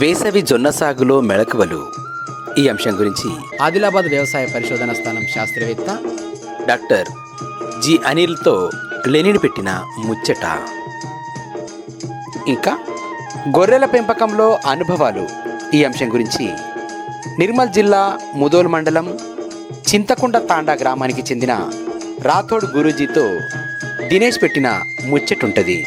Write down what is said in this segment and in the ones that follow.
వేసవి జొన్న సాగులో మెళకువలు. ఈ అంశం గురించి ఆదిలాబాద్ వ్యవసాయ పరిశోధన స్థానం శాస్త్రవేత్త డాక్టర్ జి అనిల్తో లెనిన్ పెట్టిన ముచ్చట. ఇంకా గొర్రెల పెంపకంలో అనుభవాలు. ఈ అంశం గురించి నిర్మల్ జిల్లా ముదోల్ మండలం చింతకుండ తాండా గ్రామానికి చెందిన రాథోడ్ గురూజీతో దినేష్ పెట్టిన ముచ్చటుంటది.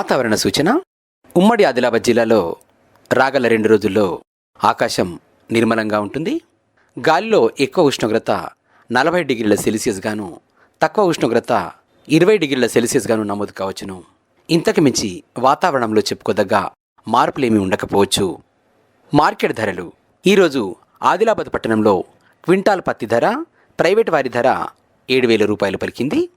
వాతావరణ సూచన. ఉమ్మడి ఆదిలాబాద్ జిల్లాలో రాగల రెండు రోజుల్లో ఆకాశం నిర్మలంగా ఉంటుంది. గాలిలో ఎక్కువ ఉష్ణోగ్రత నలభై డిగ్రీల సెల్సియస్ గాను తక్కువ ఉష్ణోగ్రత ఇరవై డిగ్రీల సెల్సియస్ గాను నమోదు కావచ్చును. ఇంతకు మించి వాతావరణంలో చెప్పుకోదగ్గ మార్పులేమీ ఉండకపోవచ్చు. మార్కెట్ ధరలు. ఈరోజు ఆదిలాబాద్ పట్టణంలో క్వింటాల్ పత్తి ధర ప్రైవేట్ వారి ధర ఏడు వేల రూపాయలు పలికింది.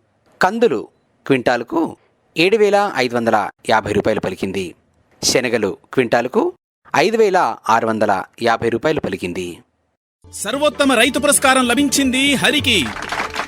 కందులు క్వింటాలుకు ఏడు వేల ఐదు వందల యాభై రూపాయలు పలికింది. శనగలు క్వింటాలుకు ఐదు వేల ఆరు వందల యాభై రూపాయలు పలికింది. సర్వోత్తమ రైతు పురస్కారం లభించింది హరికి.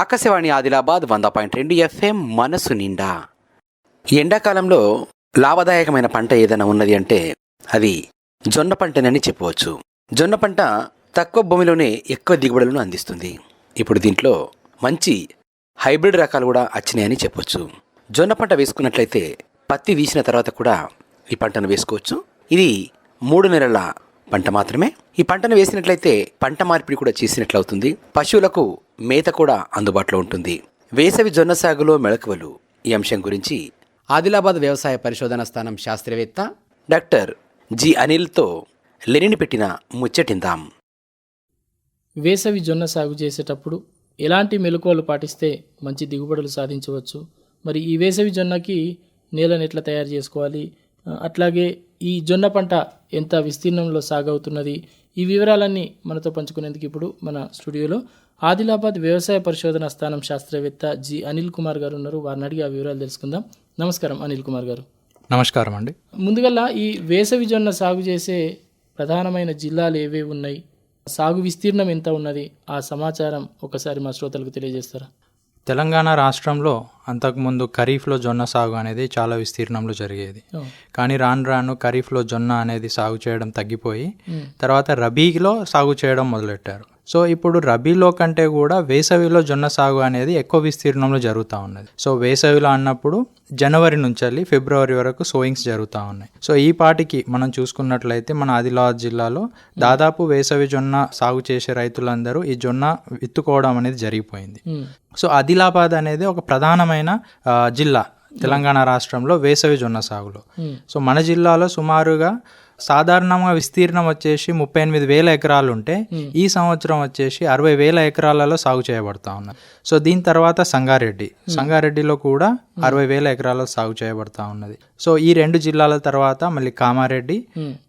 ఆకాశవాణి ఆదిలాబాద్ వంద పాయింట్ రెండు ఎఫ్ఎం మనసు నిండా. ఎండాకాలంలో లాభదాయకమైన పంట ఏదైనా ఉన్నది అంటే అది జొన్న పంటనని చెప్పవచ్చు. జొన్న పంట తక్కువ భూమిలోనే ఎక్కువ దిగుబడులను అందిస్తుంది. ఇప్పుడు దీంట్లో మంచి హైబ్రిడ్ రకాలు కూడా వచ్చినాయని చెప్పొచ్చు. జొన్న పంట వేసుకున్నట్లయితే పత్తి తీసిన తర్వాత కూడా ఈ పంటను వేసుకోవచ్చు. ఇది మూడు నెలల పంట మాత్రమే. ఈ పంటను వేసినట్లయితే పంట మార్పిడి కూడా చేసినట్లవుతుంది. పశువులకు మేత కూడా అందుబాటులో ఉంటుంది. వేసవి జొన్న సాగులో మెళకువలు. ఈ అంశం గురించి ఆదిలాబాద్ వ్యవసాయ పరిశోధన స్థానం శాస్త్రవేత్త డాక్టర్ జి అనిల్తో లెనిని పెట్టిన ముచ్చటిందాం. వేసవి జొన్న సాగు చేసేటప్పుడు ఎలాంటి మెలకువలు పాటిస్తే మంచి దిగుబడులు సాధించవచ్చు? మరి ఈ వేసవి జొన్నకి నేలను ఎట్లా తయారు చేసుకోవాలి. అట్లాగే ఈ జొన్న పంట ఎంత విస్తీర్ణంలో సాగవుతున్నది? ఈ వివరాలన్నీ మనతో పంచుకునేందుకు ఇప్పుడు మన స్టూడియోలో ఆదిలాబాద్ వ్యవసాయ పరిశోధన స్థానం శాస్త్రవేత్త జి అనిల్ కుమార్ గారు ఉన్నారు. వారిని అడిగి ఆ వివరాలు తెలుసుకుందాం. నమస్కారం అనిల్ కుమార్ గారు. నమస్కారం అండి. ముందుగల్లా ఈ వేసవి జొన్న సాగు చేసే ప్రధానమైన జిల్లాలు ఏవేవి ఉన్నాయి? సాగు విస్తీర్ణం ఎంత ఉన్నది? ఆ సమాచారం ఒకసారి మా శ్రోతలకు తెలియజేస్తారా? తెలంగాణ రాష్ట్రంలో అంతకుముందు ఖరీఫ్లో జొన్న సాగు అనేది చాలా విస్తీర్ణంలో జరిగేది. కానీ రాను రాను ఖరీఫ్లో జొన్న అనేది సాగు చేయడం తగ్గిపోయి తర్వాత రబీలో సాగు చేయడం మొదలెట్టారు. సో ఇప్పుడు రబీలో కంటే కూడా వేసవిలో జొన్న సాగు అనేది ఎక్కువ విస్తీర్ణంలో జరుగుతూ ఉన్నది. సో వేసవిలో అన్నప్పుడు జనవరి నుంచి వెళ్ళి ఫిబ్రవరి వరకు సోయింగ్స్ జరుగుతూ ఉన్నాయి. సో ఈ పాటికి మనం చూసుకున్నట్లయితే మన ఆదిలాబాద్ జిల్లాలో దాదాపు వేసవి జొన్న సాగు చేసే రైతులందరూ ఈ జొన్న విత్తుకోవడం అనేది జరిగిపోయింది. సో ఆదిలాబాద్ అనేది ఒక ప్రధానమైన జిల్లా తెలంగాణ రాష్ట్రంలో వేసవి జొన్న సాగులో. సో మన జిల్లాలో సుమారుగా సాధారణంగా విస్తీర్ణం వచ్చేసి ముప్పై ఎనిమిది వేల ఎకరాలు ఉంటే ఈ సంవత్సరం వచ్చేసి అరవై వేల ఎకరాలలో సాగు చేయబడతా ఉన్నాయి సో దీని తర్వాత సంగారెడ్డి. సంగారెడ్డిలో కూడా అరవై వేల ఎకరాలలో సాగు చేయబడతా ఉన్నది. సో ఈ రెండు జిల్లాల తర్వాత మళ్ళీ కామారెడ్డి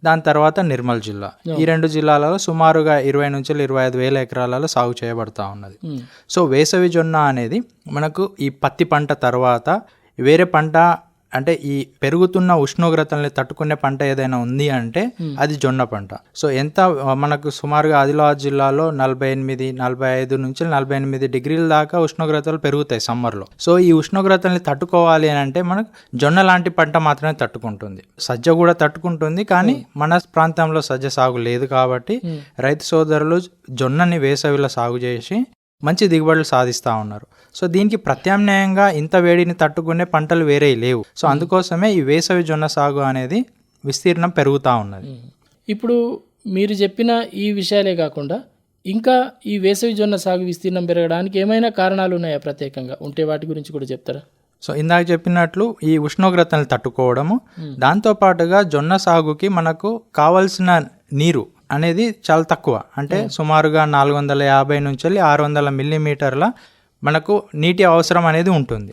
దాని తర్వాత నిర్మల్ జిల్లా. ఈ రెండు జిల్లాలలో సుమారుగా ఇరవై నుంచి ఇరవై ఐదు వేల ఎకరాలలో సాగు చేయబడతా ఉన్నది. సో వేసవి జొన్న అనేది మనకు ఈ పత్తి పంట తర్వాత వేరే పంట అంటే ఈ పెరుగుతున్న ఉష్ణోగ్రతల్ని తట్టుకునే పంట ఏదైనా ఉంది అంటే అది జొన్న పంట. సో ఎంత మనకు సుమారుగా ఆదిలాబాద్ జిల్లాలో నలభై ఎనిమిది నలభై ఐదు నుంచి నలభై ఎనిమిది డిగ్రీల దాకా ఉష్ణోగ్రతలు పెరుగుతాయి సమ్మర్లో. సో ఈ ఉష్ణోగ్రతల్ని తట్టుకోవాలి అని అంటే మనకు జొన్న లాంటి పంట మాత్రమే తట్టుకుంటుంది. సజ్జ కూడా తట్టుకుంటుంది కానీ మన ప్రాంతంలో సజ్జ సాగు లేదు కాబట్టి రైతు సోదరులు జొన్నని వేసవిలో సాగు చేసి మంచి దిగుబడులు సాధిస్తూ ఉన్నారు. సో దీనికి ప్రత్యామ్నాయంగా ఇంత వేడిని తట్టుకునే పంటలు వేరే లేవు. సో అందుకోసమే ఈ వేసవి జొన్న సాగు అనేది విస్తీర్ణం పెరుగుతూ ఉన్నది. ఇప్పుడు మీరు చెప్పిన ఈ విషయాలే కాకుండా ఇంకా ఈ వేసవి జొన్న సాగు విస్తీర్ణం పెరగడానికి ఏమైనా కారణాలు ఉన్నాయా ప్రత్యేకంగా? ఉంటే వాటి గురించి కూడా చెప్తారా? సో ఇందాక చెప్పినట్లు ఈ ఉష్ణోగ్రతను తట్టుకోవడము దాంతో పాటుగా జొన్న సాగుకి మనకు కావలసిన నీరు అనేది చాలా తక్కువ. అంటే సుమారుగా నాలుగు వందల యాభై నుంచి ఆరు వందల మిల్లీమీటర్ల మనకు నీటి అవసరం అనేది ఉంటుంది.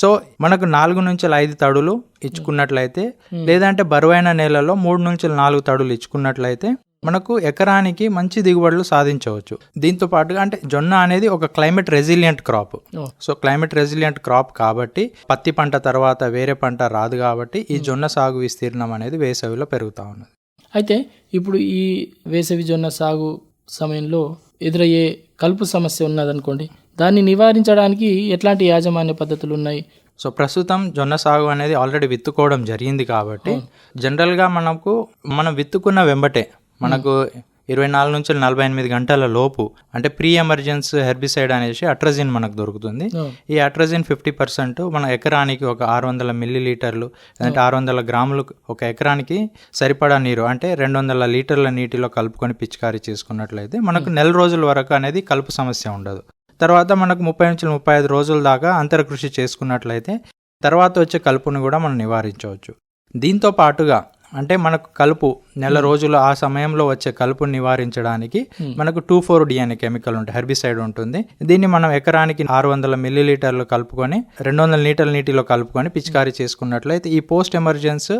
సో మనకు నాలుగు నుంచి ఐదు తడులు ఇచ్చుకున్నట్లయితే లేదంటే బరువైన నేలలో మూడు నుంచి నాలుగు తడులు ఇచ్చుకున్నట్లయితే మనకు ఎకరానికి మంచి దిగుబడులు సాధించవచ్చు. దీంతో పాటుగా అంటే జొన్న అనేది ఒక climate resilient crop. So climate resilient crop కాబట్టి పత్తి పంట తర్వాత వేరే పంట రాదు కాబట్టి ఈ జొన్న సాగు విస్తీర్ణం అనేది వేసవిలో పెరుగుతా ఉన్నది. అయితే ఇప్పుడు ఈ వేసవి జొన్న సాగు సమయంలో ఎదురయ్యే కలుపు సమస్య ఉన్నదనుకోండి దాన్ని నివారించడానికి ఎట్లాంటి యాజమాన్య పద్ధతులు ఉన్నాయి సో ప్రస్తుతం జొన్న సాగు అనేది ఆల్రెడీ విత్తుకోవడం జరిగింది కాబట్టి జనరల్గా మనకు మనం విత్తుకున్న వెంబటే మనకు ఇరవై నాలుగు నుంచి నలభై ఎనిమిది గంటల లోపు అంటే ప్రీ ఎమర్జెన్స్ హెర్బిసైడ్ అనేసి అట్రజిన్ మనకు దొరుకుతుంది. ఈ అట్రజిన్ ఫిఫ్టీ పర్సెంట్ మన ఎకరానికి ఒక ఆరు వందల మిల్లీ లీటర్లు అంటే ఆరు వందల గ్రాములు ఒక ఎకరానికి సరిపడా నీరు అంటే రెండు వందల లీటర్ల నీటిలో కలుపుకొని పిచికారీ చేసుకున్నట్లయితే మనకు నెల రోజుల వరకు అనేది కలుపు సమస్య ఉండదు. తర్వాత మనకు ముప్పై నుంచి ముప్పై ఐదు రోజుల దాకా అంతర కృషి చేసుకున్నట్లయితే తర్వాత వచ్చే కలుపుని కూడా మనం నివారించవచ్చు. దీంతో పాటుగా అంటే మనకు కలుపు నెల రోజులు ఆ సమయంలో వచ్చే కలుపుని నివారించడానికి మనకు టూ ఫోర్ డి అనే కెమికల్ ఉంటుంది హెర్బిసైడ్ ఉంటుంది. దీన్ని మనం ఎకరానికి ఆరు వందల మిల్లీలీటర్లు కలుపుకొని రెండు వందల లీటర్ల నీటిలో కలుపుకొని పిచికారీ చేసుకున్నట్లయితే ఈ పోస్ట్ ఎమర్జెన్స్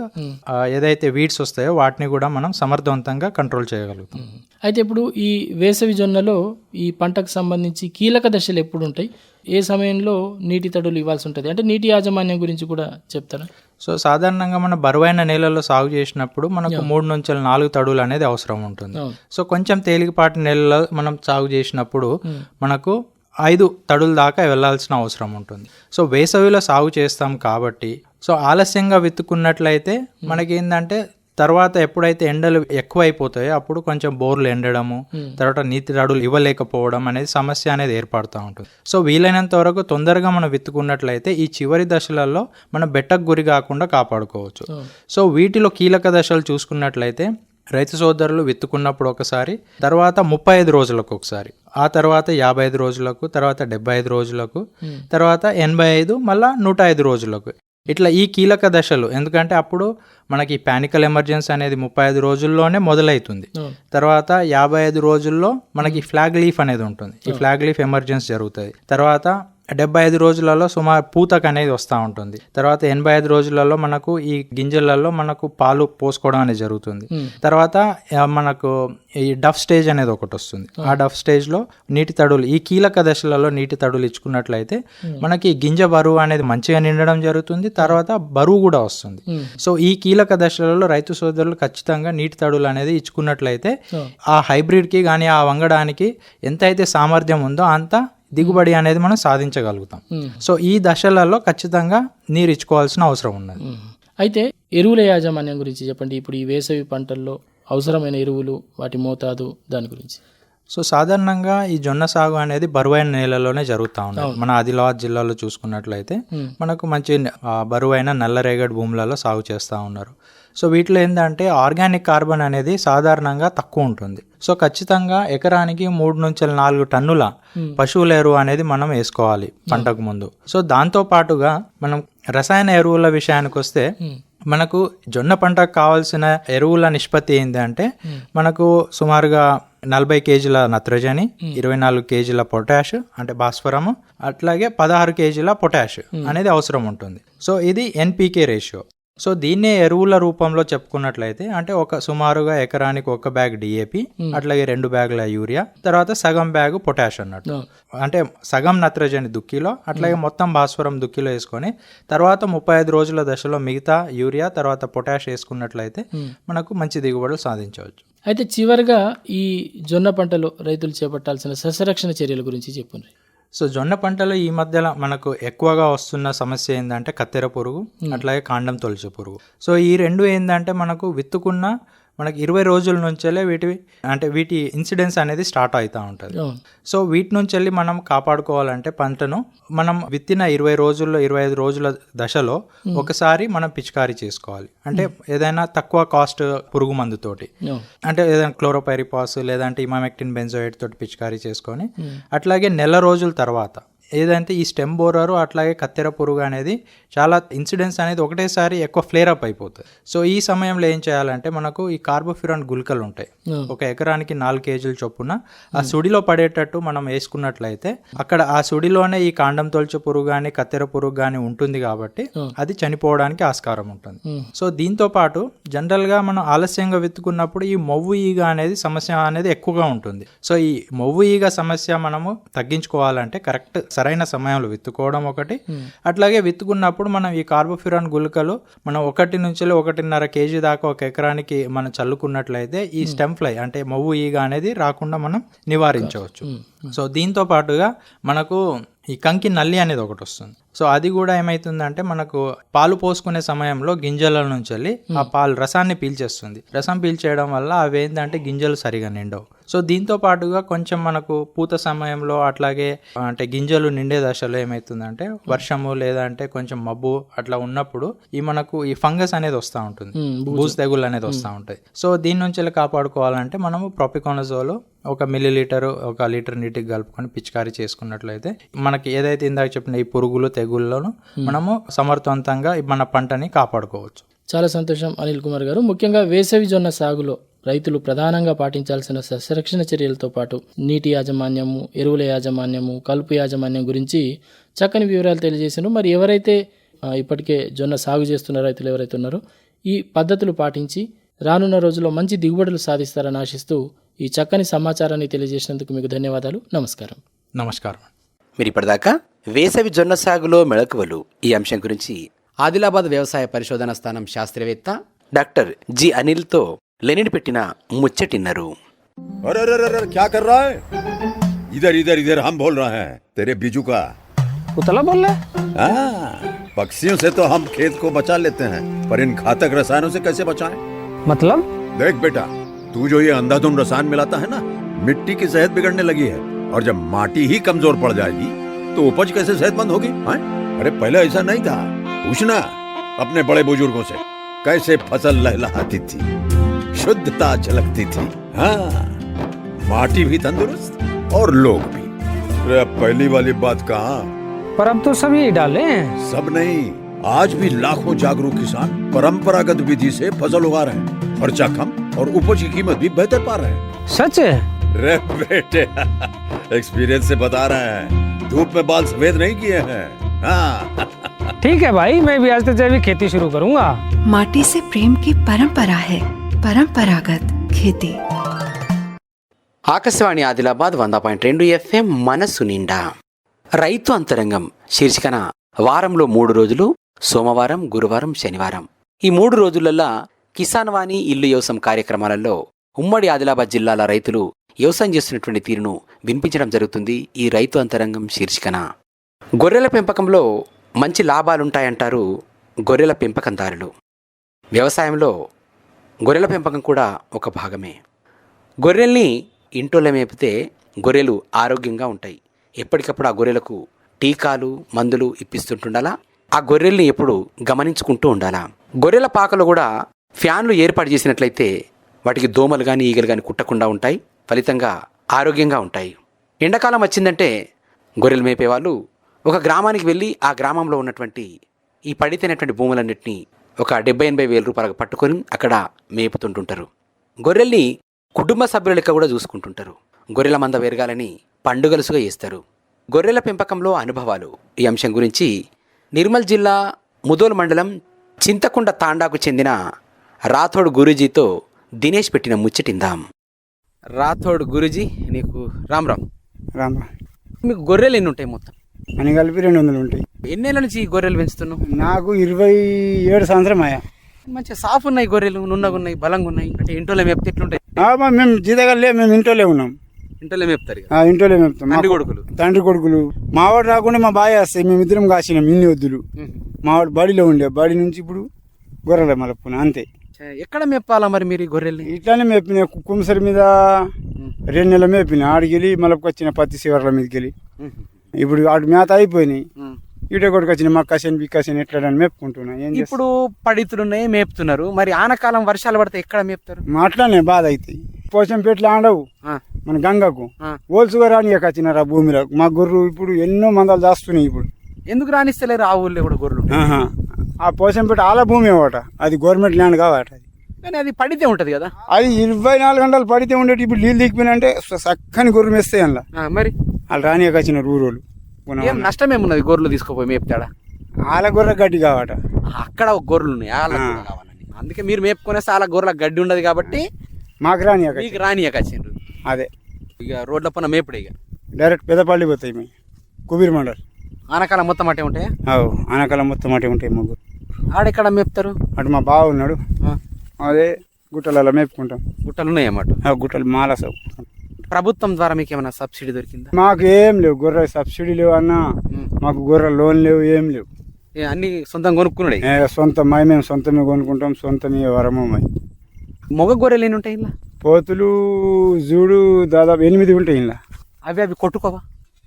ఏదైతే వీడ్స్ వస్తాయో వాటిని కూడా మనం సమర్థవంతంగా కంట్రోల్ చేయగలుగుతాం. అయితే ఇప్పుడు ఈ వేసవి జొన్నలో ఈ పంటకు సంబంధించి కీలక దశలు ఎప్పుడు ఉంటాయి? ఏ సమయంలో నీటి తడులు ఇవ్వాల్సి ఉంటుంది? అంటే నీటి యాజమాన్యం గురించి కూడా చెప్తారా? సో సాధారణంగా మన బరువైన నేలల్లో సాగు చేసినప్పుడు మనకు మూడు నుంచి నాలుగు తడులు అనేది అవసరం ఉంటుంది. సో కొంచెం తేలికపాటి నేలలో మనం సాగు చేసినప్పుడు మనకు ఐదు తడుల దాకా వెళ్ళాల్సిన అవసరం ఉంటుంది. సో వేసవిలో సాగు చేస్తాం కాబట్టి సో ఆలస్యంగా విత్తుకున్నట్లయితే మనకి ఏంటంటే తర్వాత ఎప్పుడైతే ఎండలు ఎక్కువ అయిపోతాయో అప్పుడు కొంచెం బోర్లు ఎండడము తర్వాత నీటి తడులు ఇవ్వలేకపోవడం అనేది సమస్య అనేది ఏర్పడుతూ ఉంటుంది. సో వీలైనంత వరకు తొందరగా మనం విత్తుకున్నట్లయితే ఈ చివరి దశలలో మనం బెట్టకు గురి కాకుండా కాపాడుకోవచ్చు. సో వీటిలో కీలక దశలు చూసుకున్నట్లయితే రైతు సోదరులు విత్తుకున్నప్పుడు ఒకసారి తర్వాత ముప్పై ఐదు రోజులకు ఒకసారి ఆ తర్వాత యాభై ఐదు రోజులకు తర్వాత డెబ్బై ఐదు రోజులకు తర్వాత ఎనభై ఐదు మళ్ళా నూట ఐదు రోజులకు. ఇట్లా ఈ కీలక దశలు. ఎందుకంటే అప్పుడు మనకి పానికల్ ఎమర్జెన్సీ అనేది ముప్పై ఐదు రోజుల్లోనే మొదలవుతుంది. తర్వాత యాభై ఐదు రోజుల్లో మనకి ఫ్లాగ్ లీఫ్ అనేది ఉంటుంది. ఈ ఫ్లాగ్ లీఫ్ ఎమర్జెన్సీ జరుగుతుంది తర్వాత డెబ్బై ఐదు రోజులలో సుమారు పూతకు అనేది వస్తూ ఉంటుంది. తర్వాత ఎనభై ఐదు రోజులలో మనకు ఈ గింజలలో మనకు పాలు పోసుకోవడం అనేది జరుగుతుంది. తర్వాత మనకు ఈ డఫ్ స్టేజ్ అనేది ఒకటి వస్తుంది. ఆ డఫ్ స్టేజ్లో నీటి తడులు ఈ కీలక దశలలో నీటి తడులు ఇచ్చుకున్నట్లయితే మనకి గింజ బరువు అనేది మంచిగా నిండడం జరుగుతుంది. తర్వాత బరువు కూడా వస్తుంది. సో ఈ కీలక దశలలో రైతు సోదరులు ఖచ్చితంగా నీటి తడులు అనేది ఇచ్చుకున్నట్లయితే ఆ హైబ్రిడ్కి కానీ ఆ వంగడానికి ఎంత అయితే సామర్థ్యం ఉందో అంత దిగుబడి అనేది మనం సాధించగలుగుతాం. సో ఈ దశలలో ఖచ్చితంగా నీరు ఇచ్చుకోవాల్సిన అవసరం ఉన్నది. అయితే ఎరువుల యాజమాన్యం గురించి చెప్పండి. ఇప్పుడు ఈ వేసవి పంటల్లో అవసరమైన ఎరువులు వాటి మోతాదు దాని గురించి. సో సాధారణంగా ఈ జొన్న సాగు అనేది బరువైన నేలలోనే జరుగుతూ ఉంది మన ఆదిలాబాద్ జిల్లాలో చూసుకున్నట్లయితే మనకు మంచి బరువైన నల్లరేగడి భూములలో సాగు చేస్తూ ఉన్నారు. సో వీటిలో ఏంటంటే ఆర్గానిక్ కార్బన్ అనేది సాధారణంగా తక్కువ ఉంటుంది. సో ఖచ్చితంగా ఎకరానికి మూడు నుంచి నాలుగు టన్నుల పశువుల ఎరువు అనేది మనం వేసుకోవాలి పంటకు ముందు. సో దాంతో పాటుగా మనం రసాయన ఎరువుల విషయానికి వస్తే మనకు జొన్న పంటకు కావాల్సిన ఎరువుల నిష్పత్తి ఏంటి అంటే మనకు సుమారుగా నలభై కేజీల నత్రజని ఇరవై నాలుగు కేజీల పొటాష్ అంటే భాస్వరము అట్లాగే పదహారు కేజీల పొటాష్ అనేది అవసరం ఉంటుంది. సో ఇది ఎన్పికే రేషియో. సో దీన్నే ఎరువుల రూపంలో చెప్పుకున్నట్లయితే అంటే ఒక సుమారుగా ఎకరానికి ఒక బ్యాగ్ డిఏపి అట్లాగే రెండు బ్యాగుల యూరియా తర్వాత సగం బ్యాగు పొటాష్ అన్నట్టు. అంటే సగం నత్రజని దుక్కిలో అట్లాగే మొత్తం భాస్వరం దుక్కిలో వేసుకొని తర్వాత ముప్పై ఐదు రోజుల దశలో మిగతా యూరియా తర్వాత పొటాష్ వేసుకున్నట్లయితే మనకు మంచి దిగుబడులు సాధించవచ్చు. అయితే చివరిగా ఈ జొన్న పంటలో రైతులు చేపట్టాల్సిన సస్యరక్షణ చర్యల గురించి చెప్పండి. సో జొన్న పంటలో ఈ మధ్యలో మనకు ఎక్కువగా వస్తున్న సమస్య ఏంటంటే కత్తెర పురుగు అట్లాగే కాండం తొలచు పురుగు. సో ఈ రెండు ఏంటంటే మనకు విత్తుకున్న మనకి ఇరవై రోజుల నుంచెలే వీటి అంటే వీటి ఇన్సిడెన్స్ అనేది స్టార్ట్ అవుతూ ఉంటుంది. సో వీటి నుంచి వెళ్ళి మనం కాపాడుకోవాలంటే పంటను మనం విత్తిన ఇరవై రోజుల్లో ఇరవై ఐదు రోజుల దశలో ఒకసారి మనం పిచికారీ చేసుకోవాలి. అంటే ఏదైనా తక్కువ కాస్ట్ పురుగు మందుతోటి అంటే ఏదైనా క్లోరోపైరిపాస్ లేదంటే ఇమామెక్టిన్ బెంజోయేట్ తోటి పిచికారీ చేసుకొని అట్లాగే నెల రోజుల తర్వాత ఏదంటే ఈ స్టెమ్ బోరరు అట్లాగే కత్తెర పురుగు అనేది చాలా ఇన్సిడెంట్స్ అనేది ఒకటేసారి ఎక్కువ ఫ్లేర్ అప్ అయిపోతుంది. సో ఈ సమయంలో ఏం చేయాలంటే మనకు ఈ కార్బోఫిరాన్ గుళికలు ఉంటాయి. ఒక ఎకరానికి నాలుగు కేజీల చొప్పున ఆ సుడిలో పడేటట్టు మనం వేసుకున్నట్లయితే అక్కడ ఆ సుడిలోనే ఈ కాండం తొలచు పురుగు కానీ కత్తెర పురుగు కానీ ఉంటుంది కాబట్టి అది చనిపోవడానికి ఆస్కారం ఉంటుంది. సో దీంతో పాటు జనరల్గా మనం ఆలస్యంగా విత్తుకున్నప్పుడు ఈ మొవ్వు ఈగ అనేది సమస్య అనేది ఎక్కువగా ఉంటుంది. సో ఈ మొవ్వు ఈగ సమస్య మనము తగ్గించుకోవాలంటే కరెక్ట్ సరైన సమయంలో విత్తుకోవడం ఒకటి. అట్లాగే విత్తుకున్నప్పుడు మనం ఈ కార్బోఫిరాన్ గుళికలు మనం ఒకటి నుంచి ఒకటిన్నర కేజీ దాకా ఒక ఎకరానికి మనం చల్లుకున్నట్లయితే ఈ స్టెమ్ ఫ్లై అంటే మొవ్వు ఈగ అనేది రాకుండా మనం నివారించవచ్చు. సో దీంతో పాటుగా మనకు ఈ కంకి నల్లి అనేది ఒకటి వస్తుంది. సో అది కూడా ఏమైతుందంటే మనకు పాలు పోసుకునే సమయంలో గింజల నుంచి వెళ్ళి ఆ పాలు రసాన్ని పీల్చేస్తుంది. రసం పీల్చేయడం వల్ల అవి ఏంటంటే గింజలు సరిగా నిండవు. సో దీంతో పాటుగా కొంచెం మనకు పూత సమయంలో అట్లాగే అంటే గింజలు నిండే దశలో ఏమైతుందంటే వర్షము లేదంటే కొంచెం మబ్బు అట్లా ఉన్నప్పుడు ఈ మనకు ఈ ఫంగస్ అనేది వస్తూ ఉంటుంది. బూజు. తెగులు అనేది వస్తూ ఉంటాయి. సో దీని నుంచి కాపాడుకోవాలంటే మనము ప్రొపికోనజోలు ఒక మిల్లీ లీటర్ ఒక లీటర్ నీటికి కలుపుకొని పిచికారీ చేసుకున్నట్లయితే మనకి ఏదైతే ఇందాక చెప్పిన ఈ పురుగులు తెగుళ్ళను మనము సమర్థవంతంగా మన పంటని కాపాడుకోవచ్చు. చాలా సంతోషం అనిల్ కుమార్ గారు. ముఖ్యంగా వేసవి జొన్న సాగులో రైతులు ప్రధానంగా పాటించాల్సిన సస్యరక్షణ చర్యలతో పాటు నీటి యాజమాన్యము ఎరువుల యాజమాన్యము కలుపు యాజమాన్యం గురించి చక్కని వివరాలు తెలియజేశారు మరి ఎవరైతే ఇప్పటికే జొన్న సాగు చేస్తున్న రైతులు ఎవరైతే ఉన్నారో ఈ పద్ధతులు పాటించి రానున్న రోజుల్లో మంచి దిగుబడులు సాధిస్తారని ఆశిస్తూ ఈ చక్కని సమాచారాన్ని తెలియజేసినందుకు మీకు ధన్యవాదాలు. నమస్కారం. నమస్కారం. మీరు ఇప్పటిదాకా వేసవి జొన్న సాగులో మెళకువలు ఈ అంశం గురించి ఆదిలాబాద్ వ్యవసాయ పరిశోధన స్థానం శాస్త్రవేత్త డాక్టర్ జి అనిల్తో లెనిన్ పెట్టిన ముచ్చటిన్నారు अरे अरे अरे अरे, क्या कर रहा है इधर इधर इधर हम बोल रहे हैं तेरे बीजू का उतला बोल रहा है हाँ, पक्षियों से तो हम खेत को बचा लेते हैं पर इन घातक रसायनों से कैसे बचाएं? मतलब देख बेटा तू जो ये अंधाधुंध रसायन मिलाता है ना मिट्टी की सेहत बिगड़ने लगी है और जब माटी ही कमजोर पड़ जाएगी तो उपज कैसे सेहतमंद होगी हाँ? अरे पहले ऐसा नहीं था पूछना अपने बड़े बुजुर्गों से कैसे फसल लहलहाती थी शुद्धता झलकती थी। हाँ माटी भी तंदुरुस्त और लोग भी। अरे अब पहली वाली बात कहाँ? पर अब तो सभी डाले हैं। सब नहीं आज भी लाखों जागरूक किसान परंपरागत विधि से फ़सल उगा रहे हैं। खर्चा कम और उपज की कीमत भी बेहतर पा रहे हैं। सच है? रे बेटे एक्सपीरियंस से बता रहे हैं। धूप में बाल सफ़ेद नहीं किए हैं। हाँ। ठीक है भाई मैं भी आज तक जैविक खेती शुरू करूँगा। माटी से प्रेम की परंपरा है। పరంపరాగత్ ఖేతీ ఆకాశవాణి ఆదిలాబాద్ వంద పాయింట్ రెండు ఎఫ్ఎం మనసు నిండా. రైతు అంతరంగం శీర్షికన వారంలో మూడు రోజులు సోమవారం గురువారం శనివారం. ఈ మూడు రోజులల్లా కిసాన్ వాణి ఇల్లు వ్యవసాయం కార్యక్రమాలలో ఉమ్మడి ఆదిలాబాద్ జిల్లాల రైతులు వ్యవసాయం చేస్తున్నటువంటి తీరును వినిపించడం జరుగుతుంది ఈ రైతు అంతరంగం శీర్షికన. గొర్రెల పెంపకంలో మంచి లాభాలుంటాయంటారు గొర్రెల పెంపకందారులు. వ్యవసాయంలో గొర్రెల పెంపకం కూడా ఒక భాగమే. గొర్రెల్ని ఇంటోళ్ళ మేపితే గొర్రెలు ఆరోగ్యంగా ఉంటాయి. ఎప్పటికప్పుడు ఆ గొర్రెలకు టీకాలు మందులు ఇప్పిస్తుంటుండాలా? ఆ గొర్రెల్ని ఎప్పుడు గమనించుకుంటూ ఉండాలా? గొర్రెల పాకలు కూడా ఫ్యాన్లు ఏర్పాటు చేసినట్లయితే వాటికి దోమలు కానీ ఈగలు కానీ కుట్టకుండా ఉంటాయి. ఫలితంగా ఆరోగ్యంగా ఉంటాయి. ఎండాకాలం వచ్చిందంటే గొర్రెలు మేపేవాళ్ళు ఒక గ్రామానికి వెళ్ళి ఆ గ్రామంలో ఉన్నటువంటి ఈ పడితేనటువంటి భూములన్నింటినీ ఒక డెబ్బై ఎనభై వేల రూపాయలకు పట్టుకొని అక్కడ మేపుతుంటుంటారు. గొర్రెల్ని కుటుంబ సభ్యుల లెక్క కూడా చూసుకుంటుంటారు. గొర్రెల మంద పెరగాలని పండుగలుసుగా చేస్తారు. గొర్రెల పెంపకంలో అనుభవాలు. ఈ అంశం గురించి నిర్మల్ జిల్లా ముదోల్ మండలం చింతకుండ తాండాకు చెందిన రాథోడ్ గురూజీతో దినేష్ పెట్టిన ముచ్చటిందాం. రాథోడ్ గురూజీ నీకు రామ్ రామ్. రామ మీకు గొర్రెలు ఎన్ని ఉంటాయి మొత్తం? అని కలిపి రెండు వందలు ఉంటాయి. ఎన్నేళ్ళ నుంచి ఈ గొర్రెలు పెంచుతున్నావు? నాకు ఇరవై ఏడు సంవత్సరం అయ్యా. మంచిగా సాఫ్ ఉన్నాయి గొర్రెలు నున్నగా ఉన్నాయి బలంగా ఉన్నాయి. అంటే ఇంటోలో మేపితే ఎట్లుంటాయి? మేము జీతగల్లే మేము ఇంట్లోనే ఉన్నాం. ఇంటోలో మేపుతారు ఇంట్లోనే మేపుతాం తండ్రి కొడుకులు? తండ్రి కొడుకులు. మావాడు రాకుండా మా బాయ్ వస్తాయి మేము ఇద్దరం కాసినాం ఇన్ని వద్దులు. మావాడు బడిలో ఉండే బడి నుంచి ఇప్పుడు గొర్రెల మలుపున అంతే. ఎక్కడ మేపాలా మరి మీరు ఈ గొర్రెల్ని? ఇట్లానే మేపిన కుమ్మసరి మీద రెండు నెలలు మేపిన ఆడికెళ్ళి మలుపుకి వచ్చిన పత్తి శివర్ల మీదకి వెళ్ళి ఇప్పుడు వాటి మేత అయిపోయినాయి. ఇటే కొడుకు వచ్చిన మక్కాసేని బిక్కాసేని ఎట్లా అని మేపుకుంటున్నా. ఏం చేస్తా? ఇప్పుడు పడితులు ఉన్నాయి మేపుతున్నారు. మరి ఆనకాలం వర్షాలు పడితే ఎక్కడ మేపుతారు? మాట్లాడనే బాధ అవుతాయి పోచంపేటలో ఆడవు. ఆ. మన గంగకు. ఆ. ఓల్సుగా రానియక వచ్చినారు ఆ భూమిలో మా గొర్రెలు ఇప్పుడు ఎన్నో మందాలు దాస్తున్నాయి ఇప్పుడు. ఎందుకు రాణిస్తలేరు ఆ ఊళ్ళో కూడా గొర్రెలు? ఆహా. ఆ పోచంపేట ఆల భూమి అవట అది గవర్నమెంట్ ల్యాండ్ కావట అది. కానీ అది పడితే ఉంటది కదా. అది ఇరవై నాలుగు గంటలు పడితే ఉండేటి ఇప్పుడు నీళ్ళు దిగిపోయినంటే చక్కని గొర్రె మేస్తాయి అందులో. మరి? వాళ్ళు రానియక వచ్చినారు ఊరోళ్ళు ఏం నష్టం ఏమున్నది గొర్రెలు తీసుకుపోయి మేపుతాడా? ఆల గొర్రె గడ్డి కావట. అక్కడ ఒక గొర్రెలు ఉన్నాయి. కూడా కావాలని. అందుకే మీరు మేపుకునేస్తే వాళ్ళ గొర్రెల గడ్డి ఉండదు కాబట్టి మాకు రానియక మీకు రానియక వచ్చిండ్రు. అదే. ఇక రోడ్ల పైన మేపుడే ఇక. డైరెక్ట్ పెద్దపల్లి పోతాయి మేము కుబీర్ మండల్. ఆనకాలం మొత్తం అట్టే ఉంటాయా అవు ఆనకాలం మొత్తం అటే ఉంటాయి మా గొర్రెలు ఆడెక్కడ మేపుతారు? అటు మా బావ ఉన్నాడు. అదే గుట్టలలో మేపుకుంటాం. గుట్టలు ఉన్నాయి అన్నమాట? ఆ గుట్టలు మాల ప్రభుత్వం ద్వారా మీకు ఏమైనా సబ్సిడీ దొరికిందా? మాకు ఏం లేవు గొర్రె సబ్సిడీ లేవు అన్న. మాకు గొర్రె లోన్ లేవు ఏం లేవు. అన్ని సొంతంగా కొనుక్కున్నాడు? ఏ, సొంతం మై మేము సొంతమే కొనుక్కుంటాం సొంతమే వరము మై మొగ గొర్రెలు ఎన్ని ఉంటాయి ఇలా? పోతులు జూడు దాదాపు ఎనిమిది ఉంటాయి ఇలా. అవి అవి కొట్టుకోవా?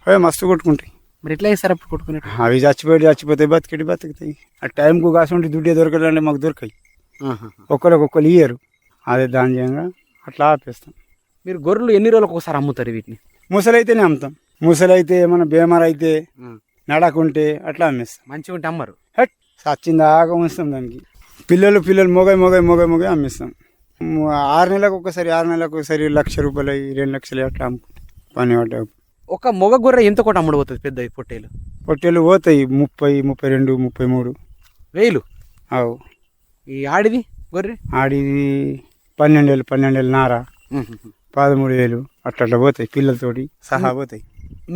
అవి మస్తు కొట్టుకుంటాయి. మరి ఎట్లా చేస్తారు అప్పుడు కొట్టుకునేట్టు అవి చచ్చిపోయి చచ్చిపోతాయి బతికిటి బతుకుతాయి. ఆ టైంకు కాసుంటే దుడ్డే దొరకదంటే మాకు దొరకాయి. ఒక్కరికి ఒక్కరు ఇయ్యరు. అదే దాని చేయంగా అట్లా ఆపేస్తాం. మీరు గొర్రెలు ఎన్ని రోజులకు ఒకసారి అమ్ముతారు వీటిని? ముసలైతేనే అమ్ముతాం. ముసలైతే ఏమైనా బేమార్ అయితే నడకుంటే అట్లా అమ్మేస్తాం. మంచిగా ఉంటే అమ్మరు. హట్ సచ్చిందాకా ఉంచుతాం దానికి. పిల్లలు పిల్లలు మొగై మొగై మొగై మొగై అమ్మేస్తాం. ఆరు నెలలకు ఒకసారి ఆరు నెలలకు ఒకసారి లక్ష రూపాయలు రెండు లక్షలు అట్లా అమ్ముకుంటాం పని పడ్డ ఒక మొగ గొర్రె ఎంత కోట అమ్ముడు పోతుంది పెద్ద పొట్టేలు? పొట్టేలు పోతాయి ముప్పై ముప్పై రెండు ముప్పై మూడు. వేలు? అవు. ఈ ఆడిది గొర్రె? ఆడిది పన్నెండు వేలు పన్నెండు వేలు నార పదమూడు వేలు అట్లా పోతాయి పిల్లలతోటి సహా పోతాయి.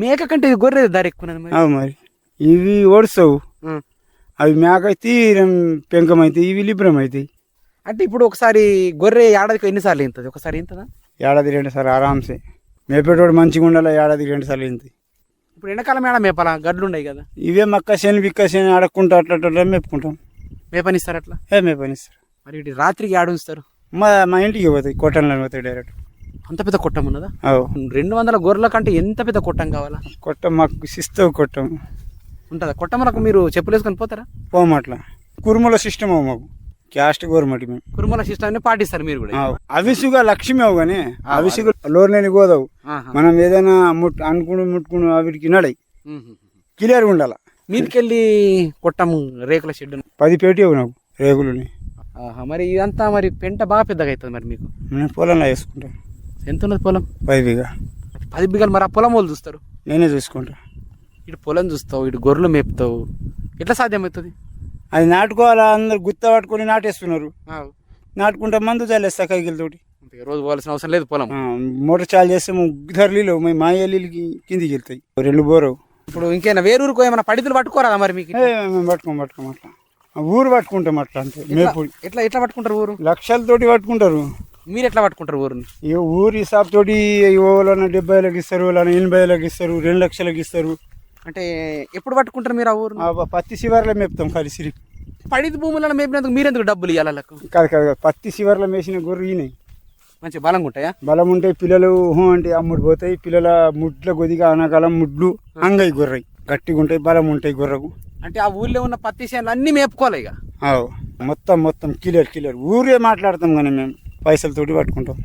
మేక కంటే ఇది గొర్రె ధర ఎక్కువ మరి? అవు మరి. ఇవి ఓడుస్తావు. అవి మేక అయితే పెంకం అవుతాయి ఇవి లిబ్రం అవుతాయి అంటే ఇప్పుడు ఒకసారి గొర్రె ఏడాదికి ఎన్నిసార్లు ఇంతది? ఒకసారి ఇంతదా? ఏడాది రెండు సార్లు ఆరామ్సే మేపేటోడు మంచిగా ఉండాలి ఏడాది రెండు సార్లు ఇంతాయి ఇప్పుడు ఎండాకాలం ఏడా మేపాలా? గడ్లు ఉన్నాయి కదా. ఇవే మక్క శని బిక్క శని ఆడకుంటా అట్లా అట్లా మేపుకుంటాం మేపనిస్తారు అట్లా? ఏ మేపనిస్తారు. మరి ఇటు రాత్రికి ఆడుస్తారు మా మా ఇంటికి పోతాయి కొట్టంలో పోతాయి డైరెక్ట్. అంత పెద్ద కొట్టం ఉన్నదా? రెండు వందల గొర్రెల కంటే ఎంత పెద్ద కొట్టం కావాలా? కొట్టం మాకు శిస్తవు కొట్టం. ఉంటుందా? కొట్టమలకు మీరు చెప్పులు వేసుకొని పోతారా? పోము అట్లా. కురుమల సిస్టమ్ అవు మాకు. క్యాస్ట్ గవర్నమెంట్ మేము. కురుమల సిస్టాన్ని పాటిస్తారు మీరు కూడా. అవు. అవిసుగా లక్ష్మి అవు కానీ అవిసుగా లోర్లేని గోదవు. మనం ఏదైనా ముట్ అనుకుని ముట్టుకుని వీటికి మ్మ్. క్లియర్గా ఉండాలి? మీదికెళ్ళి కొట్టం రేకుల షెడ్ పది పేటి అవు నాకు రేగులని మరి ఇదంతా మరి పెంట బాగా పెద్దగా అవుతుంది మరి మీకు? నేను పొలంలో వేసుకుంటాను ఎంత ఉన్నది పొలం? పది బిగా. పది బిగాలు మరి ఆ పొలం వాళ్ళు చూస్తారు? నేనే చూసుకుంటా. ఇటు పొలం చూస్తావు ఇటు గొర్రెలు మేపుతావు. ఎట్లా సాధ్యమవుతుంది? అది నాటుకోవాలా? అందరు గుత్త పట్టుకొని నాటేస్తున్నారు. నాటుకుంటే మందు చల్లేస్తా కైకిలతోటి. రోజు పోవాల్సిన అవసరం లేదు పొలం. మోటార్ చాలు చేస్తే ధరలీలు మా నీళ్ళకి కిందికి వెళ్తాయి. రెండు బోరవు ఇప్పుడు ఇంకేనా వేరూరుకో ఏమైనా పడితులు పట్టుకోరా మరి మీకు పట్టుకోం పట్టుకోం అట్లా ఊరు పట్టుకుంటాం అట్లా అంతే. ఎట్లా- మేపుడు. ఎట్లా ఎట్లా పట్టుకుంటారు ఊరు? లక్షలతోటి పట్టుకుంటారు. మీరు ఎట్లా పట్టుకుంటారు ఊరిని? ఈ ఊరు హిసాబ్ తోటి ఓలన డెబ్బై వేలకు ఇస్తారు వాళ్ళని ఎనభై వేలకు ఇస్తారు రెండు లక్షలకు ఇస్తారు. అంటే ఎప్పుడు పట్టుకుంటారు మీరు ఆ ఊరు పత్తి శివార్లో మేపుతాం కలిసి పడిత భూములను మేపినందుకు మీరెందుకు డబ్బులు ఇవ్వాలి కాదు కాదు కాదు. పత్తి శివార్లో మేసిన గొర్రె ఈయన. మంచి బలంగా ఉంటాయా? బలం ఉంటే పిల్లలు హూ అంటే అమ్ముడు పోతాయి. పిల్లల ముడ్ల కొద్దిగా ఆనాకాలం ముడ్లు అంగై గొర్రెయి. గట్టిగా ఉంటాయి బలం ఉంటాయి గొర్రెకు. అంటే ఆ ఊర్లో ఉన్న పత్తి చేనులు అన్ని మేపుకోవాలి ఇక? మొత్తం మొత్తం క్లియర్ క్లియర్ ఊరే మాట్లాడతాం కానీ మేము. పైసలతోటి పట్టుకుంటాం.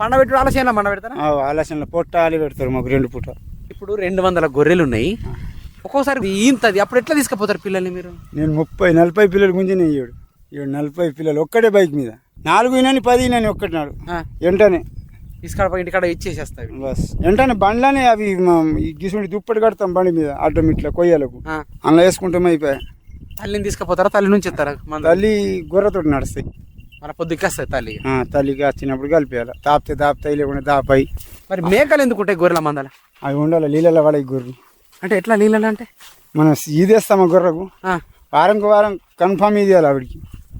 పండ పెట్టి చేనులో మండ పెడతారా? ఆలస్యంలో పొట్టాలి పెడతారు మాకు రెండు పూట. ఇప్పుడు రెండు వందల గొర్రెలు ఉన్నాయి. ఒక్కోసారి ఈంతది. అప్పుడు ఎట్లా తీసుకుపోతారు పిల్లల్ని మీరు? నేను ముప్పై నలభై పిల్లల గురించి నేను ఇక నలభై పిల్లలు ఒక్కడే బైక్ మీద. నాలుగు ఇనని పది ఇనని ఒక్కటినాడు. వెంటనే తీసుకాడ ఇంటికాడ ఇచ్చేసేస్తాయి బస్. వెంటనే బండ్లనే అవి గిసుండి దుప్పటి కడతాం బండి మీద అడ్డం ఇట్లా కొయ్యలకు. అందులో వేసుకుంటాం అయిపోయా తల్లిని తీసుకుపోతారా? తల్లి నుంచి ఇస్తారా మన తల్లి గొర్రెతోటి నడుస్తాయి. మన పొద్దుకేస్తాయి తల్లి. తల్లికి వచ్చినప్పుడు కలిపేయాలి. తాపితే తాపుతాయి లేకుండా తాపాయి. మరి మేకలు ఎందుకు ఉంటాయి గొర్రెల మందల? అవి ఉండాలి నీళ్ళలో పడే గొర్రెలు. అంటే ఎట్లా నీళ్ళని అంటే? మనం ఈదేస్తామా గొర్రెకు? వారంకి వారం కన్ఫామ్ ఇదేయాలి ఆవిడికి.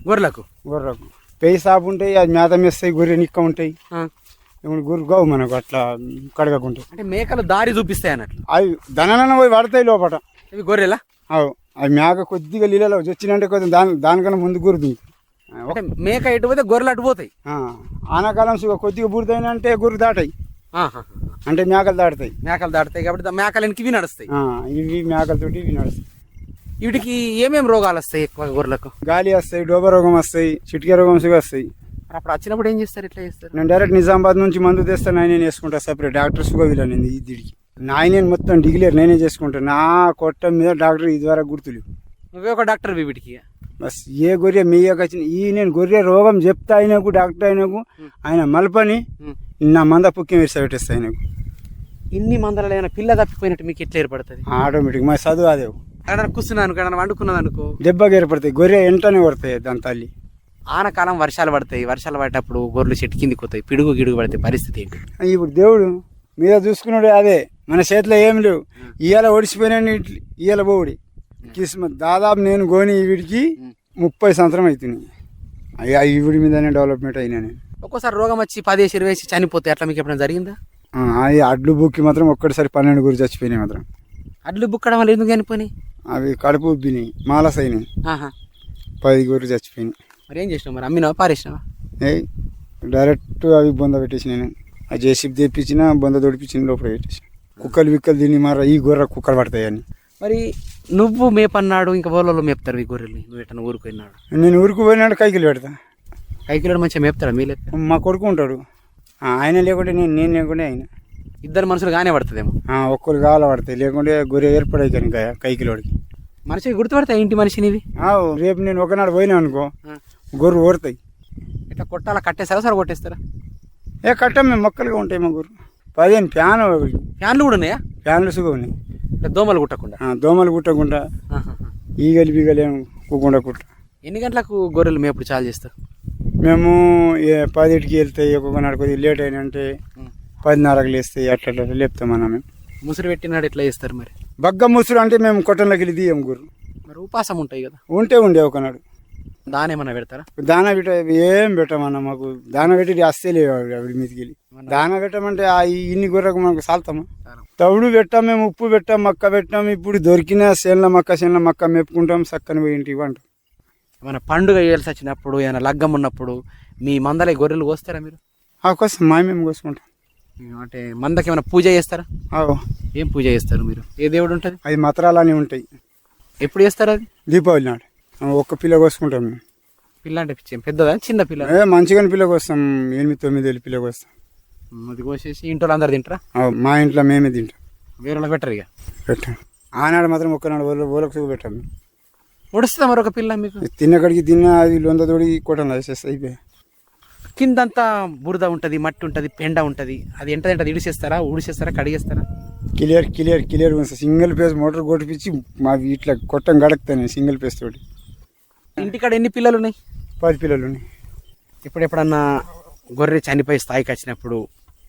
గొర్రెలకు? గొర్రెకు. పెయి సాపు ఉంటాయి అది మేత మేస్తాయి గొర్రె నిక్క ఉంటాయి. ఇప్పుడు గొర్రె గావు మనకు అట్లా కడగకుంటాయి అంటే మేకలు దారి చూపిస్తాయి అన్నట్లు. అవి దనన పోయి పడతాయి లోపల ఇవి గొర్రెలా? అవు అవి మేక కొద్దిగా నీళ్ళలో వచ్చినంటే కొద్దిగా దాని దానికన్నా ముందు గురుతుంది అంటే మేక ఎటు పోతే గొర్రెలు అటు పోతాయి. ఆనాకాలం సుగా కొద్దిగా బుడిదైనంటే గుర్రు దాటాయి. అంటే మేకలు దాటుతాయి. మేకలు దాటుతాయి కాబట్టి దా- మేకలకి ఇవి నడుస్తాయి. ఇవి మేకలతోటి ఇవి నడుస్తాయి. వీటికి ఏమేమి రోగాలు వస్తాయి ఎక్కువ గొర్రెలకు? గాలి వస్తాయి డోబా రోగం వస్తాయి చిటికే రోగం వస్తాయి. మరి అప్పుడు వచ్చినప్పుడు ఏం చేస్తారు? ఎట్లా చేస్తారు? నేను డైరెక్ట్ నిజామాబాద్ నుంచి మందు తెస్తాను నేనే వేసుకుంటా సపరేట్ డాక్టర్ సుగా వీళ్ళని ఈ దిడికి. నాయనే మొత్తం డిగ్లేర్ నేనే చేసుకుంటా. నా కొట్ట మీద డాక్టర్ ఇదివరకు గుర్తులేవు నువ్వే ఒక డాక్టర్ వీటికి. బస్ ఏ గొర్రె మెయ్యక వచ్చిన ఈ నేను గొర్రె రోగం చెప్తా ఆయనకు డాక్టర్ ఆయనకు ఆయన మలపని. నా మంద పుక్కి వేసి పెట్టేస్తా ఆయనకు. ఇన్ని మందలలో ఏమైనా పిల్ల తప్పిపోయినట్టు మీకు ఎట్లా ఏర్పడుతుంది? ఆటోమేటిక్ మా చదువు అదే. ఏదైనా కూర్చున్నాను అనుకో ఏదైనా వండుకున్నది అనుకో. దెబ్బకి ఏర్పడతాయి గొర్రె వెంటనే కొడతాయి దాని తల్లి. ఆనకాలం వర్షాలు పడతాయి వర్షాలు పడేటప్పుడు గొర్రెలు చెట్టు కిందికి పోతాయి పిడుగు గిడుగు పడతాయి పరిస్థితి ఏంటి? ఇప్పుడు దేవుడు మీద చూసుకున్నాడు అదే మన చేతిలో ఏం లేవు. ఇవాళ ఒడిసిపోయినా ఇవాళ పోవుడి కిస్మత్ దాదాపు నేను గోని వీడికి ముప్పై సంవత్సరం అవుతుంది అయ్యా ఈవిడి మీదనే డెవలప్మెంట్ అయినా నేను. ఒక్కోసారి రోగం వచ్చి పదేసి ఇరవై వేసి చనిపోతాయి అట్లా మీకు ఎప్పుడైనా జరిగిందా? అవి అడ్లు బుక్కి మాత్రం ఒక్కటిసారి పన్నెండు గురి చచ్చిపోయినాయి మాత్రం. అడ్లు బుక్కడం వల్ల ఎందుకు చనిపోయినాయి? అవి కడుపు ఉబ్బినాయి మాలస్ అయినాయి పది గురి చచ్చిపోయినాయి. మరి ఏం చేసినావు మరి? అమ్మినావా? పారేసినావా? ఏ డైరెక్ట్ అవి బొంద పెట్టేసి నేను. ఆ జేసీబీ తెప్పించిన బొంద దొడిపించిన లోపల పెట్టేసి కుక్కలు విక్కలు దీన్ని మార ఈ గొర్రె కుక్కలు పడతాయని మరి నువ్వు మేపన్నాడు ఇంకా ఊళ్ళలో మేపుతారు ఈ గొర్రెల్ని? నువ్వు ఎట్లా ఊరికి పోయినాడు నేను ఊరికి పోయినాడు కైకిలు పెడతా. కైకిలో మంచిగా మేపుతాడా మీ మా కొడుకు ఉంటాడు. ఆయన లేకుంటే నేను నేను లేకుంటే ఆయన. ఇద్దరు మనుషులు గానే పడుతుందేమో. ఒక్కరు కావాల పడతాయి లేకుంటే గొర్రె ఏర్పడాయి కానీ కైకిలోడికి మనిషి గుర్తుపడతాయి ఇంటి మనిషిని ఇవి? ఆ, రేపు నేను ఒకనాడు పోయినా అనుకో గొర్రె ఓడతాయి ఇట్లా కొట్టాలా కట్టేస్తారా సరే కొట్టేస్తారా? ఏ కట్టం మేము మొక్కలుగా ఉంటాయి మా గొర్రె. పదిహేను ఫ్యాన్ ఫ్యాన్లు కూడా ఉన్నాయా? ఫ్యాన్లు సుగా ఉన్నాయి. ఇట్లా దోమలు కుట్టకుండా? దోమలు కుట్టకుండా. ఈగలు బీగలు ఏం కుకుండా కుట్ట. ఎన్ని గంటలకు గొర్రెలు మేపుడు చాలు చేస్తారు? మేము పదిటికి వెళ్తాయి ఒక్కొక్క నాడు కొద్దిగా లేట్ అయినంటే పదిన్నరకు లేస్తాయి అట్లా అట్లా లేపుతామన్నా మేము. ముసురు పెట్టినాడు ఎట్లా చేస్తారు మరి? బగ్గ ముసురు అంటే మేము కొట్టంలోకి వెళ్ళి తీయం గుర్రు. మరి ఉపాసం ఉంటాయి కదా. ఉంటే ఉండే ఒకనాడు. దానేమన్నా పెడతారా? దాన పెట్ట ఏం పెట్టమన్నా మాకు. దాన పెట్టి అస్తే లేవు ఆవిడ మీదకి వెళ్ళి. దాన పెట్టమంటే ఆ ఇన్ని గొర్రెకు మనకు సాల్తామా? తవుడు పెట్టాం మేము ఉప్పు పెట్టాం మక్క పెట్టాం ఇప్పుడు దొరికిన సేన్ల మక్క సేన్ల మక్క మెప్పుకుంటాం చక్కని పోయి ఇంటికి వంటాం ఏమైనా పండుగ చేయాల్సి వచ్చినప్పుడు ఏమైనా లగ్గం ఉన్నప్పుడు మీ మందలే గొర్రెలు కోస్తారా మీరు? అవకాశం మా మేము కోసుకుంటాం. అంటే మందకి ఏమైనా పూజ చేస్తారా? ఏం పూజ చేస్తారు మీరు? ఏ దేవుడు ఉంటుంది? అవి మతరాలని ఉంటాయి. ఎప్పుడు చేస్తారు అది? దీపావళి నాడు. ఒక్క పిల్ల కోసుకుంటాం మేము. పిల్ల అంటే పెద్దదా? చిన్న పిల్ల? ఏ మంచిగాని పిల్ల కోస్తాం. ఎనిమిది తొమ్మిది ఏళ్ళు పిల్ల కోస్తాం. అది కోసేసి ఇంట్లో అందరు తింటారా? మా ఇంట్లో మేమే తింటాం. వేరే పెట్టరు ఇక? పెట్టాం. ఆనాడు మాత్రం ఒక్కనాడు ఓల ఓలకు సుగు పెట్టాం. మేము. ఉడుస్తుందా మరొక పిల్ల మీకు? తిన్నకడికి తిన్న అది లొంద తోడి కొట్టం వేసేస్తే అయిపోయాయి కిందంతా బురద ఉంటుంది మట్టి ఉంటుంది పెండ ఉంటుంది. అది ఎంత తింటది ఇడిసేస్తారా ఉడిసేస్తారా కడిగేస్తారా? Clear clear clear single phase motor కొట్టిపించి మా ఇట్లా కొట్టం గడకుతాను సింగిల్ పేస్ తోటి. ఇంటికాడ ఎన్ని పిల్లలు ఉన్నాయి పది పిల్లలు ఉన్నాయి. ఇప్పుడు ఎప్పుడన్నా గొర్రె చనిపోయి స్థాయికి వచ్చినప్పుడు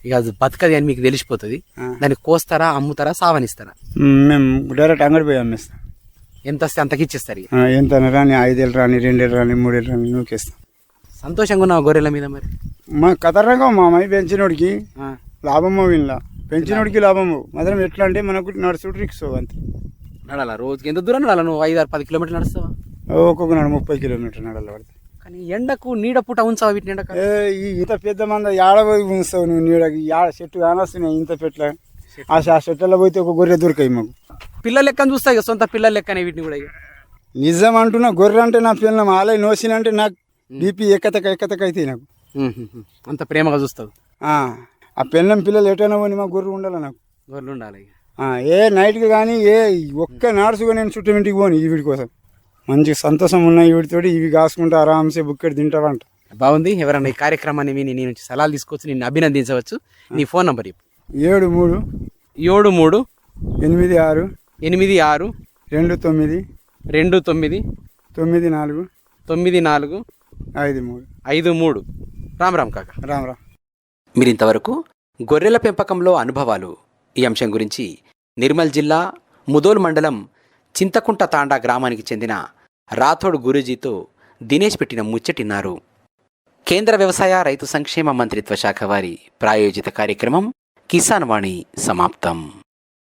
ఇక అది బతకది అని మీకు తెలిసిపోతుంది. దాన్ని కోస్తారా అమ్ముతారా సావనిస్తారా? మేము డైరెక్ట్ అంగడి పోయి అమ్మేస్తాం. ఎంత వస్తే అంతకి ఇచ్చేస్తారు ఎంత రాని ఐదేళ్ళు రాని రెండేళ్ళు రాని మూడేళ్ళు రాని నూకేస్తాం. సంతోషంగా ఉన్నావు గొర్రెల మీద మరి? మా కథరంగా మా అమ్మాయి పెంచినోడికి. లాభమో వినలా పెంచినోడికి లాభము. మాత్రం ఎట్లా అంటే మనకు నడుచుడు రిక్స్ అంతే. నడాలా రోజుకి ఎంత దూరం నడాలా నువ్వు? ఐదు ఆరు పది కిలోమీటర్లు నడుస్తావా? ఒక్కొక్క నాడు ముప్పై కిలోమీటర్ నడల పడుతుంది కానీ ఎండకు నీడ పూట ఉంచావా వీటిని ఎండక ఈ ఇంత పెద్ద మంద ఏడ పోయి ఉంచావు నువ్వు నీడకి ఏడ చెట్టు కానొస్తున్నాయి ఇంత పెట్ల? ఆ చెట్లలో పోతే ఒక గొర్రె దొరికాయి మాకు. పిల్లల లెక్కన చూస్తాయి ఇక సొంత పిల్లల లెక్కనే వీటిని కూడా నిజం అంటున్నా గొర్రె అంటే నా పిల్లలు ఆలయ నోసినంటే నాకు బీపీ ఎక్కతక ఎక్కతక అవుతాయి నాకు. అంత ప్రేమగా చూస్తావు? ఆ, పిల్లం పిల్లలు ఎటైనా పోని మా గొర్రె ఉండాలి నాకు? గొర్రెలు ఉండాలి ఏ నైట్కి కానీ ఏ ఒక్క నాడుసుగా నేను చుట్టూ ఇంటికి పోను ఈ వీడి కోసం. మంచి సంతోషం ఉన్నాయి వీటితోటి ఇవి కాసుకుంటూ ఆరాంసే బుక్కెట్ తింటావంట బాగుంది. ఎవరన్నా ఈ కార్యక్రమాన్ని విని నీ నుంచి సలహాలు తీసుకోవచ్చు నిన్ను అభినందించవచ్చు. నీ ఫోన్ నంబర్ చెప్పు. ఏడు మూడు ఏడు మూడు ఎనిమిది ఆరు ఎనిమిది ఆరు రెండు తొమ్మిది రెండు తొమ్మిది తొమ్మిది నాలుగు తొమ్మిది నాలుగు ఐదు మూడు. ఐదు మూడు. రామ్ రామ్ కాక. రామ్ రామ్. మీరు ఇంతవరకు గొర్రెల పెంపకంలో అనుభవాలు. ఈ అంశం గురించి నిర్మల్ జిల్లా ముదోల్ మండలం చింతకుంట తాండా గ్రామానికి చెందిన రాథోడ్ గురూజీతో దినేష్ పెట్టిన ముచ్చటిన్నారు. కేంద్ర వ్యవసాయ రైతు సంక్షేమ మంత్రిత్వ శాఖ వారి ప్రాయోజిత కార్యక్రమం కిసాన్ వాణి సమాప్తం.